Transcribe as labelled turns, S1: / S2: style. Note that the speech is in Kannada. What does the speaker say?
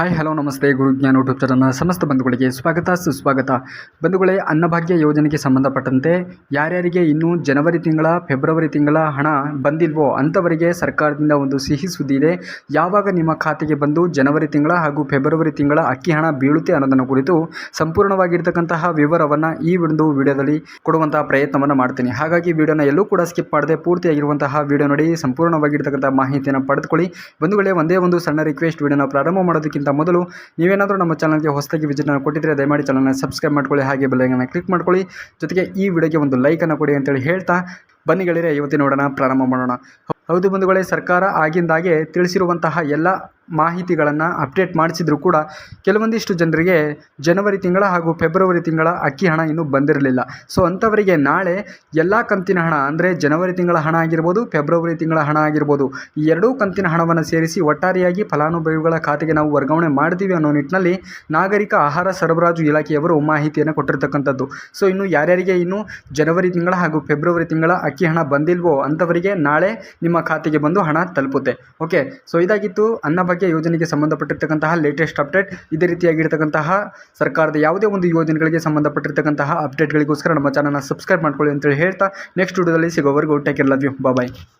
S1: ಹಾಯ್ ಹಲೋ ನಮಸ್ತೆ. ಗುರುಜ್ಞಾನ ಯೂಟ್ಯೂಬ್ ಚಾನಲ್ನ ಸಮಸ್ತ ಬಂಧುಗಳಿಗೆ ಸ್ವಾಗತ ಸುಸ್ವಾಗತ. ಬಂಧುಗಳೇ, ಅನ್ನಭಾಗ್ಯ ಯೋಜನೆಗೆ ಸಂಬಂಧಪಟ್ಟಂತೆ ಯಾರ್ಯಾರಿಗೆ ಇನ್ನೂ ಜನವರಿ ತಿಂಗಳ, ಫೆಬ್ರವರಿ ತಿಂಗಳ ಹಣ ಬಂದಿಲ್ವೋ ಅಂಥವರಿಗೆ ಸರ್ಕಾರದಿಂದ ಒಂದು ಸಿಹಿ ಸುದ್ದಿ ಇದೆ. ಯಾವಾಗ ನಿಮ್ಮ ಖಾತೆಗೆ ಬಂದು ಜನವರಿ ತಿಂಗಳ ಹಾಗೂ ಫೆಬ್ರವರಿ ತಿಂಗಳ ಅಕ್ಕಿ ಹಣ ಬೀಳುತ್ತೆ ಅನ್ನೋದನ್ನು ಕುರಿತು ಸಂಪೂರ್ಣವಾಗಿರ್ತಕ್ಕಂತಹ ವಿವರವನ್ನು ಈ ಒಂದು ವಿಡಿಯೋದಲ್ಲಿ ಕೊಡುವಂತಹ ಪ್ರಯತ್ನವನ್ನು ಮಾಡ್ತೀನಿ. ಹಾಗಾಗಿ ವಿಡಿಯೋನ ಎಲ್ಲೂ ಕೂಡ ಸ್ಕಿಪ್ ಮಾಡದೆ ಪೂರ್ತಿಯಾಗಿರುವಂತಹ ವಿಡಿಯೋ ನೋಡಿ ಸಂಪೂರ್ಣವಾಗಿರ್ತಕ್ಕಂಥ ಮಾಹಿತಿಯನ್ನು ಪಡೆದುಕೊಳ್ಳಿ. ಬಂಧುಗಳೇ, ಒಂದೇ ಒಂದು ಸಣ್ಣ ರಿಕ್ವೆಸ್ಟ್ ವಿಡಿಯೋನ ಪ್ರಾರಂಭ ಮಾಡೋದಕ್ಕಿಂತ ಮೊದಲು ನೀವೇನಾದರೂ ನಮ್ಮ ಚಾನಲ್ಗೆ ಹೊಸದಾಗಿ ವಿಸಿಟನ್ನು ಕೊಟ್ಟಿದ್ದರೆ ದಯಮಾಡಿ ಚಾನಲ್ನ ಸಬ್ಸ್ಕ್ರೈಬ್ ಮಾಡ್ಕೊಳ್ಳಿ, ಹಾಗೆ ಬೆಲ್ಲೈಕನ್ನ ಕ್ಲಿಕ್ ಮಾಡ್ಕೊಳ್ಳಿ. ಜೊತೆಗೆ ಈ ವಿಡಿಯೋಗೆ ಒಂದು ಲೈಕನ್ನು ಕೊಡಿ ಅಂತೇಳಿ ಹೇಳ್ತಾ ಬನ್ನಿ ಗೆಳೆಯರೆ ಇವತ್ತಿನ ನೋಡೋಣ, ಪ್ರಾರಂಭ ಮಾಡೋಣ. ಹೌದು ಬಂಧುಗಳೇ, ಸರ್ಕಾರ ಆಗಿಂದಾಗೆ ತಿಳಿಸಿರುವಂತಹ ಎಲ್ಲ ಮಾಹಿತಿಗಳನ್ನು ಅಪ್ಡೇಟ್ ಮಾಡಿಸಿದರೂ ಕೂಡ ಕೆಲವೊಂದಿಷ್ಟು ಜನರಿಗೆ ಜನವರಿ ತಿಂಗಳ ಹಾಗೂ ಫೆಬ್ರವರಿ ತಿಂಗಳ ಅಕ್ಕಿ ಹಣ ಇನ್ನೂ ಬಂದಿರಲಿಲ್ಲ. ಸೊ ಅಂಥವರಿಗೆ ನಾಳೆ ಎಲ್ಲ ಕಂತಿನ ಹಣ, ಅಂದರೆ ಜನವರಿ ತಿಂಗಳ ಹಣ ಆಗಿರ್ಬೋದು, ಫೆಬ್ರವರಿ ತಿಂಗಳ ಹಣ ಆಗಿರ್ಬೋದು, ಈ ಎರಡೂ ಕಂತಿನ ಹಣವನ್ನು ಸೇರಿಸಿ ಒಟ್ಟಾರೆಯಾಗಿ ಫಲಾನುಭವಿಗಳ ಖಾತೆಗೆ ನಾವು ವರ್ಗಾವಣೆ ಮಾಡ್ತೀವಿ ಅನ್ನೋ ನಿಟ್ಟಿನಲ್ಲಿ ನಾಗರಿಕ ಆಹಾರ ಸರಬರಾಜು ಇಲಾಖೆಯವರು ಮಾಹಿತಿಯನ್ನು ಕೊಟ್ಟಿರ್ತಕ್ಕಂಥದ್ದು. ಸೊ ಇನ್ನು ಯಾರ್ಯಾರಿಗೆ ಇನ್ನು ಜನವರಿ ತಿಂಗಳ ಹಾಗೂ ಫೆಬ್ರವರಿ ತಿಂಗಳ ಅಕ್ಕಿ ಹಣ ಬಂದಿಲ್ವೋ ಅಂಥವರಿಗೆ ನಾಳೆ ನಿಮ್ಮ ಖಾತೆಗೆ ಬಂದು ಹಣ ತಲುಪುತ್ತೆ. ಓಕೆ, ಸೊ ಇದಾಗಿತ್ತು ಅನ್ನಭಾಗ್ಯ ಯೋಜನೆಗೆ ಸಂಬಂಧಪಟ್ಟಿರ್ತಕ್ಕಂತಹ ಲೇಟೆಸ್ಟ್ ಅಪ್ಡೇಟ್ ಇದೇ ರೀತಿಯಾಗಿರ್ತಕ್ಕಂತಹ ಸರ್ಕಾರದ ಯಾವುದೇ ಒಂದು ಯೋಜನೆಗಳಿಗೆ ಸಂಬಂಧಪಟ್ಟಿರ್ತಕ್ಕಂತಹ ಅಪ್ಡೇಟ್ಗಳಿಗೋಸ್ಕರ ನಮ್ಮ ಚಾನಲ್ನ ಸಬ್ಸ್ಕ್ರೈಬ್ ಮಾಡ್ಕೊಳ್ಳಿ ಅಂತೇಳಿ ಹೇಳ್ತಾ ನೆಕ್ಸ್ಟ್ ವಿಡಿಯೋದಲ್ಲಿ ಸಿಗೋವರೆಗೂ take care love you bye